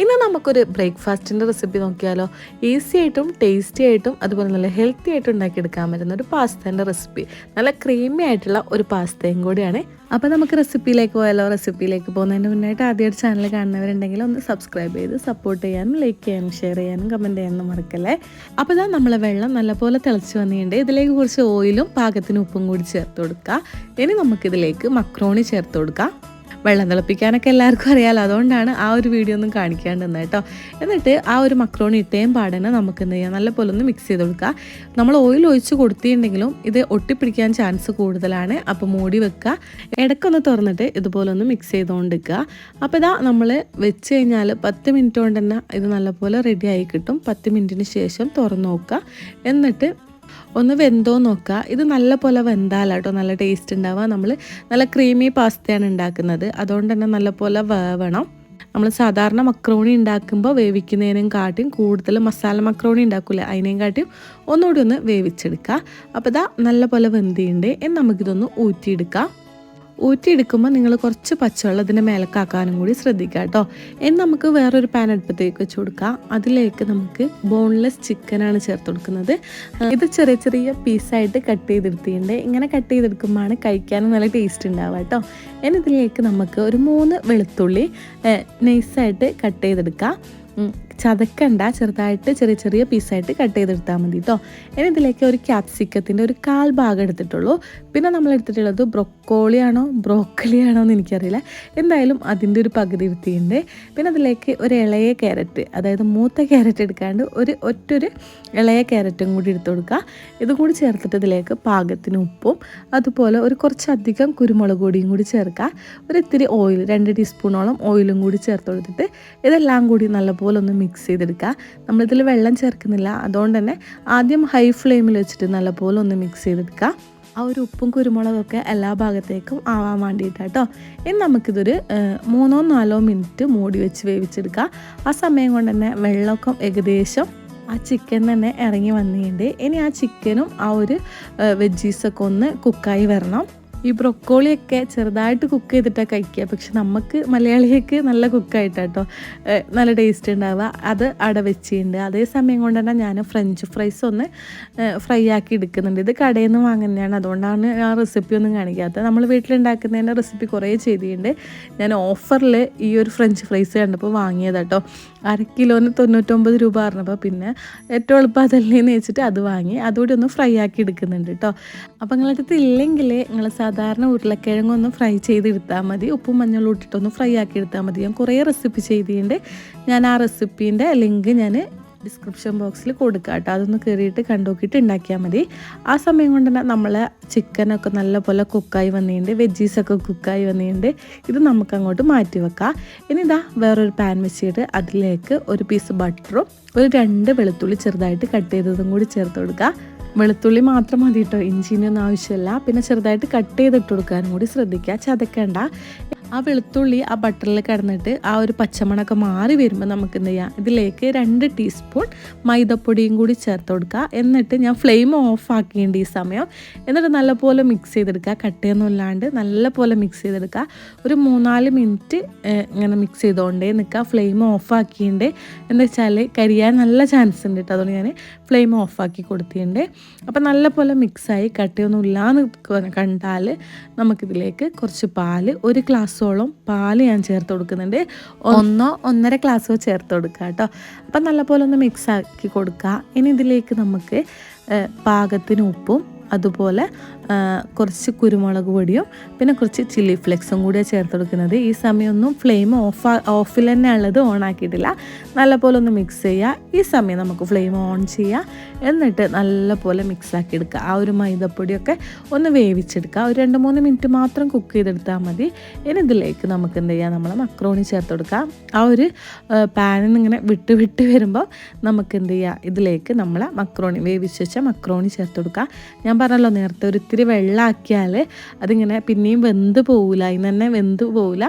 ഇന്ന് നമുക്കൊരു ബ്രേക്ക്ഫാസ്റ്റിന്റെ റെസിപ്പി നോക്കിയാലോ. ഈസി ആയിട്ടും ടേസ്റ്റി ആയിട്ടും അതുപോലെ നല്ല ഹെൽത്തി ആയിട്ടും ഉണ്ടാക്കിയെടുക്കാൻ പറ്റുന്ന ഒരു പാസ്തേന്റെ റെസിപ്പി. നല്ല ക്രീമി ആയിട്ടുള്ള ഒരു പാസ്തയും കൂടിയാണ്. അപ്പോൾ നമുക്ക് റെസിപ്പിയിലേക്ക് പോയാലോ? റെസിപ്പിയിലേക്ക് പോകുന്നതിന് മുന്നായിട്ട് ആദ്യമായിട്ട് ചാനൽ കാണുന്നവരുണ്ടെങ്കിൽ ഒന്ന് സബ്സ്ക്രൈബ് ചെയ്ത് സപ്പോർട്ട് ചെയ്യാനും ലൈക്ക് ചെയ്യാനും ഷെയർ ചെയ്യാനും കമന്റ് ചെയ്യാനും മറക്കല്ലേ? അപ്പോൾ ഇതാ നമ്മളെ വെള്ളം നല്ലപോലെ തിളച്ച് വന്നിട്ടുണ്ട്. ഇതിലേക്ക് കുറച്ച് ഓയിലും പാകത്തിന് ഉപ്പും കൂടി ചേർത്ത് കൊടുക്കുക ഇനി നമുക്കിതിലേക്ക് മക്രോണി ചേർത്ത് കൊടുക്കാം. വെള്ളം തിളപ്പിക്കാനൊക്കെ എല്ലാവർക്കും അറിയാലോ. അതുകൊണ്ടാണ് ആ ഒരു വീഡിയോ ഒന്നും കാണിക്കാണ്ട് തന്നെ കേട്ടോ. എന്നിട്ട് ആ ഒരു മക്രോണി ഇട്ടേം പാടനെ നമുക്ക് എന്ത് ചെയ്യാം? നല്ലപോലെ ഒന്ന് മിക്സ് ചെയ്ത് കൊടുക്കുക നമ്മൾ ഓയിൽ ഒഴിച്ച് കൊടുത്തിട്ടുണ്ടെങ്കിലും ഇത് ഒട്ടിപ്പിടിക്കാൻ ചാൻസ് കൂടുതലാണ്. അപ്പോൾ മൂടി വെക്കുക ഇടയ്ക്കൊന്ന് തുറന്നിട്ട് ഇതുപോലെ ഒന്ന് മിക്സ് ചെയ്തുകൊണ്ടിരിക്കുക അപ്പോൾ ഇതാ നമ്മൾ വെച്ച് കഴിഞ്ഞാൽ പത്ത് മിനിറ്റ് കൊണ്ട് തന്നെ ഇത് നല്ലപോലെ റെഡി ആയി കിട്ടും. പത്ത് മിനിറ്റിന് ശേഷം തുറന്ന് നോക്കുക എന്നിട്ട് ഒന്ന് വെന്തോ നോക്കുക. ഇത് നല്ല പോലെ വെന്താലാട്ടോ നല്ല ടേസ്റ്റ് ഉണ്ടാവുക നമ്മൾ നല്ല ക്രീമി പാസ്തയാണ് ഉണ്ടാക്കുന്നത് അതുകൊണ്ട് തന്നെ നല്ല പോലെ വേവണം. നമ്മൾ സാധാരണ മക്രോണി ഉണ്ടാക്കുമ്പോൾ വേവിക്കുന്നതിനും കാട്ടിയും കൂടുതൽ മസാല മക്രോണി ഉണ്ടാക്കില്ല അതിനേയും കാട്ടിയും ഒന്നുകൂടി ഒന്ന് വേവിച്ചെടുക്കുക അപ്പോൾ ഇതാ നല്ല പോലെ വെന്തിയുണ്ട് എന്ന് നമുക്കിതൊന്ന് ഊറ്റിയെടുക്കാം. ഊറ്റിയെടുക്കുമ്പോൾ നിങ്ങൾ കുറച്ച് പച്ചവെള്ളം ഇതിന്റെ മേലക്കാക്കാനും കൂടി ശ്രദ്ധിക്കുക കേട്ടോ. ഇനി നമുക്ക് വേറൊരു പാൻ അടുപ്പത്തേക്ക് വെച്ച് കൊടുക്കാം. അതിലേക്ക് നമുക്ക് ബോൺലെസ് ചിക്കനാണ് ചേർത്ത് കൊടുക്കുന്നത്. ഇത് ചെറിയ ചെറിയ പീസായിട്ട് കട്ട് ചെയ്തെടുത്തിട്ടുണ്ട്. ഇങ്ങനെ കട്ട് ചെയ്തെടുക്കുമ്പോഴാണ് കഴിക്കാനും നല്ല ടേസ്റ്റ് ഉണ്ടാവുക കേട്ടോ. ഇനി ഇതിലേക്ക് നമുക്ക് ഒരു മൂന്ന് വെളുത്തുള്ളി നൈസായിട്ട് കട്ട് ചെയ്തെടുക്കാം. ചതക്കണ്ട ചെറുതായിട്ട് ചെറിയ ചെറിയ പീസായിട്ട് കട്ട് ചെയ്തെടുത്താൽ മതി കേട്ടോ ഇനി ഇതിലേക്ക് ഒരു ക്യാപ്സിക്കത്തിന്റെ ഒരു കാൽ ഭാഗം എടുത്തിട്ടുള്ളൂ. പിന്നെ നമ്മൾ എടുത്തിട്ടുള്ളത് ബ്രൊക്കോളിയാണോ ബ്രോക്കലിയാണോ എന്ന് എനിക്കറിയില്ല. എന്തായാലും അതിന്റെ ഒരു പകുതി എടുത്തിട്ടുണ്ട് പിന്നെ അതിലേക്ക് ഒരു ഇളയ ക്യാരറ്റ് അതായത് മൂത്ത ക്യാരറ്റ് എടുക്കാണ്ട് ഒരു ഒറ്റൊരു ഇളയ ക്യാരറ്റും കൂടി എടുത്തു കൊടുക്കുക. ഇതും കൂടി ചേർത്തിട്ട് ഇതിലേക്ക് പാകത്തിന് ഉപ്പും അതുപോലെ ഒരു കുറച്ചധികം കുരുമുളക് പൊടിയും കൂടി ചേർക്കുക. ഒരു ഇത്തിരി ഓയിൽ രണ്ട് ടീസ്പൂണോളം ഓയിലും കൂടി ചേർത്ത് കൊടുത്തിട്ട് ഇതെല്ലാം കൂടി നല്ലപോലെ ഒന്ന് മിക്സ് ചെയ്തെടുക്കുക. നമ്മളിതിൽ വെള്ളം ചേർക്കുന്നില്ല. അതുകൊണ്ട് തന്നെ ആദ്യം ഹൈ ഫ്ലെയിമിൽ വെച്ചിട്ട് നല്ലപോലെ ഒന്ന് മിക്സ് ചെയ്തെടുക്കുക. ആ ഒരു ഉപ്പും കുരുമുളകൊക്കെ എല്ലാ ഭാഗത്തേക്കും ആവാൻ വേണ്ടിയിട്ടാട്ടോ ഇനി നമുക്കിതൊരു മൂന്നോ നാലോ മിനിറ്റ് മൂടി വെച്ച് വേവിച്ചെടുക്കുക. ആ സമയം കൊണ്ട് തന്നെ വെള്ളമൊക്കെ ഏകദേശം ആ ചിക്കൻ തന്നെ ഇറങ്ങി വന്നിട്ടുണ്ട്. ഇനി ആ ചിക്കനും ആ ഒരു വെജീസൊക്കെ ഒന്ന് കുക്കായി വരണം. ഈ ബ്രൊക്കോളിയൊക്കെ ചെറുതായിട്ട് കുക്ക് ചെയ്തിട്ടാണ് കഴിക്കുക. പക്ഷെ നമുക്ക് മലയാളിയൊക്കെ നല്ല കുക്കായിട്ടാട്ടോ നല്ല ടേസ്റ്റ് ഉണ്ടാവുക. അത് അട വെച്ചിട്ടുണ്ട്. അതേ സമയം കൊണ്ട് തന്നെ ഞാൻ ഫ്രഞ്ച് ഫ്രൈസ് ഒന്ന് ഫ്രൈ ആക്കി എടുക്കുന്നുണ്ട്. ഇത് കടയിൽ നിന്ന് വാങ്ങുന്നതാണ്. അതുകൊണ്ടാണ് ആ റെസിപ്പി ഒന്നും കാണിക്കാത്തത്. നമ്മൾ വീട്ടിലുണ്ടാക്കുന്നതിന്റെ റെസിപ്പി കുറേ ചെയ്തിട്ടുണ്ട്. ഞാൻ ഓഫറിൽ ഈ ഒരു ഫ്രഞ്ച് ഫ്രൈസ് കണ്ടപ്പോൾ വാങ്ങിയതാട്ടോ. അര കിലോന് തൊണ്ണൂറ്റൊമ്പത് രൂപ പറഞ്ഞപ്പോൾ പിന്നെ ഏറ്റവും എളുപ്പം അതല്ലേന്ന് വെച്ചിട്ട് അത് വാങ്ങി അതുകൂടി ഒന്ന് ഫ്രൈ ആക്കി എടുക്കുന്നുണ്ട് കേട്ടോ അപ്പോൾ നിങ്ങളടുത്ത് ഇല്ലെങ്കിൽ നിങ്ങൾ സാധാരണ ഉരുളക്കിഴങ്ങൊന്ന് ഫ്രൈ ചെയ്തെടുത്താൽ മതി ഉപ്പും മഞ്ഞളും ഇട്ടിട്ടൊന്ന് ഫ്രൈ ആക്കി എടുത്താൽ മതി. ഞാൻ കുറേ റെസിപ്പി ചെയ്തിട്ടുണ്ട്. ഞാൻ ആ റെസിപ്പീന്റെ ലിങ്ക് ഞാൻ ഡിസ്ക്രിപ്ഷൻ ബോക്സിൽ കൊടുക്കുക കേട്ടോ അതൊന്ന് കയറിയിട്ട് കണ്ടുനോക്കിയിട്ട് ഉണ്ടാക്കിയാൽ മതി. ആ സമയം കൊണ്ട് തന്നെ നമ്മൾ ചിക്കനൊക്കെ നല്ലപോലെ കുക്കായി വന്നിട്ടുണ്ട്. വെജീസൊക്കെ കുക്കായി വന്നിട്ടുണ്ട്. ഇത് നമുക്ക് അങ്ങോട്ട് മാറ്റി വെക്കാം. ഇനി ഇതാ വേറൊരു പാൻ വെച്ചിട്ട് അതിലേക്ക് ഒരു പീസ് ബട്ടറും ഒരു രണ്ട് വെളുത്തുള്ളി ചെറുതായിട്ട് കട്ട് ചെയ്തതും കൂടി ചേർത്ത് കൊടുക്കുക വെളുത്തുള്ളി മാത്രം മതി കേട്ടോ ഇഞ്ചിനൊന്നും ആവശ്യമില്ല പിന്നെ ചെറുതായിട്ട് കട്ട് ചെയ്തിട്ട് കൊടുക്കാനും കൂടി ശ്രദ്ധിക്കുക ചതക്കണ്ട. ആ വെളുത്തുള്ളി ആ ബട്ടറിൽ കിടന്നിട്ട് ആ ഒരു പച്ചമണൊക്കെ മാറി വരുമ്പോൾ നമുക്ക് എന്ത് ചെയ്യാം? ഇതിലേക്ക് രണ്ട് ടീസ്പൂൺ മൈദപ്പൊടിയും കൂടി ചേർത്ത് കൊടുക്കുക. എന്നിട്ട് ഞാൻ ഫ്ലെയിം ഓഫ് ആക്കിയിട്ടുണ്ട് ഈ സമയം എന്നിട്ട് നല്ലപോലെ മിക്സ് ചെയ്തെടുക്കുക. കട്ടയൊന്നും ഇല്ലാണ്ട് നല്ലപോലെ മിക്സ് ചെയ്തെടുക്കുക. ഒരു മൂന്നാൽ മിനിറ്റ് ഇങ്ങനെ മിക്സ് ചെയ്തുകൊണ്ടേ നിൽക്കുക. ഫ്ലെയിം ഓഫ് ആക്കിയിട്ടുണ്ട് എന്താ വെച്ചാൽ കരിയാൻ നല്ല ചാൻസ് ഉണ്ട് കേട്ടോ അതുകൊണ്ട് ഞാൻ ഫ്ലെയിം ഓഫ് ആക്കി കൊടുത്തിട്ടുണ്ട്. അപ്പോൾ നല്ലപോലെ മിക്സായി കട്ടയൊന്നും ഇല്ലാന്ന് കണ്ടാൽ നമുക്കിതിലേക്ക് കുറച്ച് പാൽ ഒരു ഗ്ലാസ് ഗ്ലാസ്സോളം പാൽ ഞാൻ ചേർത്ത് കൊടുക്കുന്നുണ്ട്. ഒന്നോ ഒന്നര ഗ്ലാസ്സോ ചേർത്ത് കൊടുക്കുക കേട്ടോ. അപ്പം നല്ലപോലെ ഒന്ന് മിക്സ് ആക്കി കൊടുക്കുക. ഇനി ഇതിലേക്ക് നമുക്ക് പാകത്തിന് ഉപ്പും അതുപോലെ കുറച്ച് കുരുമുളക് പൊടിയും പിന്നെ കുറച്ച് ചില്ലി ഫ്ലെക്സും കൂടി ചേർത്ത് കൊടുക്കുന്നത്. ഈ സമയമൊന്നും ഫ്ലെയിം ഓഫ് ഓഫിൽ തന്നെ ഉള്ളത് ഓൺ ആക്കിയിട്ടില്ല. നല്ലപോലെ ഒന്ന് മിക്സ് ചെയ്യുക. ഈ സമയം നമുക്ക് ഫ്ലെയിം ഓൺ ചെയ്യുക. എന്നിട്ട് നല്ലപോലെ മിക്സ് ആക്കി എടുക്കുക. ആ ഒരു മൈദപ്പൊടിയൊക്കെ ഒന്ന് വേവിച്ചെടുക്കുക. ഒരു രണ്ട് മൂന്ന് മിനിറ്റ് മാത്രം കുക്ക് ചെയ്തെടുത്താൽ മതി. ഇനി ഇതിലേക്ക് നമുക്ക് എന്ത് ചെയ്യാം? നമ്മൾ മക്രോണി ചേർത്ത് കൊടുക്കാം ആ ഒരു പാനിൽ നിന്ന് ഇങ്ങനെ വിട്ട് വിട്ട് വരുമ്പോൾ നമുക്ക് എന്ത് ചെയ്യുക? ഇതിലേക്ക് നമ്മൾ മക്രോണി വേവിച്ച് വെച്ച മക്രോണി ചേർത്ത് കൊടുക്കുക. ഞാൻ പറഞ്ഞല്ലോ നേരത്തെ ഒരു ഇത്തിരി വെള്ളമാക്കിയാൽ അതിങ്ങനെ പിന്നെയും വെന്ത് പോവില്ല അതിന് തന്നെ വെന്ത് പോവില്ല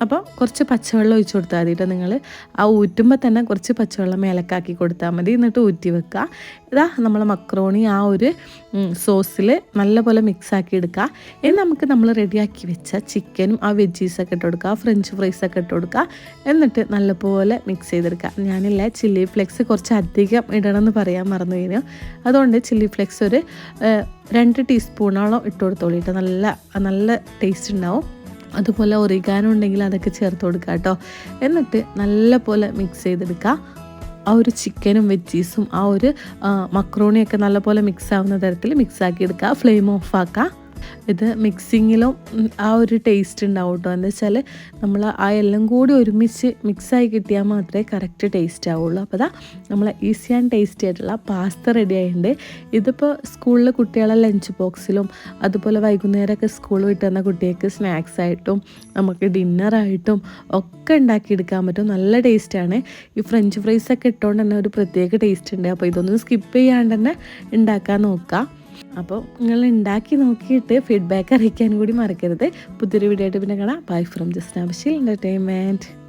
അപ്പോൾ കുറച്ച് പച്ചവെള്ളം ഒഴിച്ച് കൊടുത്താൽ മതി കേട്ടോ നിങ്ങൾ ആ ഊറ്റുമ്പോൾ തന്നെ കുറച്ച് പച്ചവെള്ളം മേലക്കാക്കി കൊടുത്താൽ മതി. എന്നിട്ട് ഊറ്റി വെക്കുക ഇതാ നമ്മൾ മക്രോണി ആ ഒരു സോസിൽ നല്ലപോലെ മിക്സ് ആക്കി എടുക്കുക ഇനി നമുക്ക് നമ്മൾ റെഡിയാക്കി വെച്ച ചിക്കനും ആ വെജീസൊക്കെ ഇട്ട് കൊടുക്കുക ഫ്രഞ്ച് ഫ്രൈസൊക്കെ ഇട്ട് കൊടുക്കുക എന്നിട്ട് നല്ലപോലെ മിക്സ് ചെയ്തെടുക്കുക ഞാനില്ല ചില്ലി ഫ്ലെക്സ് കുറച്ച് അധികം ഇടണമെന്ന് പറയാൻ മറന്നു കഴിഞ്ഞു അതുകൊണ്ട് ചില്ലി ഫ്ലെക്സ് ഒരു രണ്ട് ടീസ്പൂണോളം ഇട്ട് കൊടുത്തോളൂ കേട്ടോ നല്ല നല്ല ടേസ്റ്റ് ഉണ്ടാവും അതുപോലെ ഒറിഗാനോ ഉണ്ടെങ്കിൽ അതൊക്കെ ചേർത്ത് കൊടുക്കുക കേട്ടോ എന്നിട്ട് നല്ല പോലെ മിക്സ് ചെയ്തെടുക്കുക ആ ഒരു ചിക്കനും വെജീസും ആ ഒരു മക്രോണിയൊക്കെ നല്ലപോലെ മിക്സ് ആവുന്ന തരത്തിൽ മിക്സ് ആക്കി എടുക്കുക ഫ്ലെയിം ഓഫ് ആക്കുക ഇത് മിക്സിങ്ങിലും ആ ഒരു ടേസ്റ്റ് ഉണ്ടാവും കേട്ടോ എന്താ വെച്ചാൽ നമ്മൾ ആ എല്ലാം കൂടി ഒരുമിച്ച് മിക്സായി കിട്ടിയാൽ മാത്രമേ കറക്റ്റ് ടേസ്റ്റ് ആവുള്ളൂ. അപ്പോൾ അതാ നമ്മൾ ഈസി ആൻഡ് ടേസ്റ്റി ആയിട്ടുള്ള പാസ്ത റെഡി ആയിട്ടുണ്ട്. ഇതിപ്പോൾ സ്കൂളിൽ കുട്ടികളെ ലഞ്ച് ബോക്സിലും അതുപോലെ വൈകുന്നേരമൊക്കെ സ്കൂൾ വിട്ട് വന്ന കുട്ടികൾക്ക് സ്നാക്സ് ആയിട്ടും നമുക്ക് ഡിന്നറായിട്ടും ഒക്കെ ഉണ്ടാക്കിയെടുക്കാൻ പറ്റും. നല്ല ടേസ്റ്റാണ് ഈ ഫ്രഞ്ച് ഫ്രൈസൊക്കെ ഇട്ടുകൊണ്ട് തന്നെ ഒരു പ്രത്യേക ടേസ്റ്റ് ഉണ്ട്. അപ്പോൾ ഇതൊന്നും സ്കിപ്പ് ചെയ്യാണ്ട് തന്നെ ഉണ്ടാക്കാൻ നോക്കാം. അപ്പോൾ നിങ്ങൾ ഉണ്ടാക്കി നോക്കിയിട്ട് ഫീഡ്ബാക്ക് അറിയിക്കാൻ കൂടി മറക്കരുത്. പുതിയൊരു വീഡിയോ ആയിട്ട് പിന്നെ കാണാം. ബൈ ഫ്രം ജസ്റ്റ് ആവശ്യം എന്റർടൈൻമെന്റ്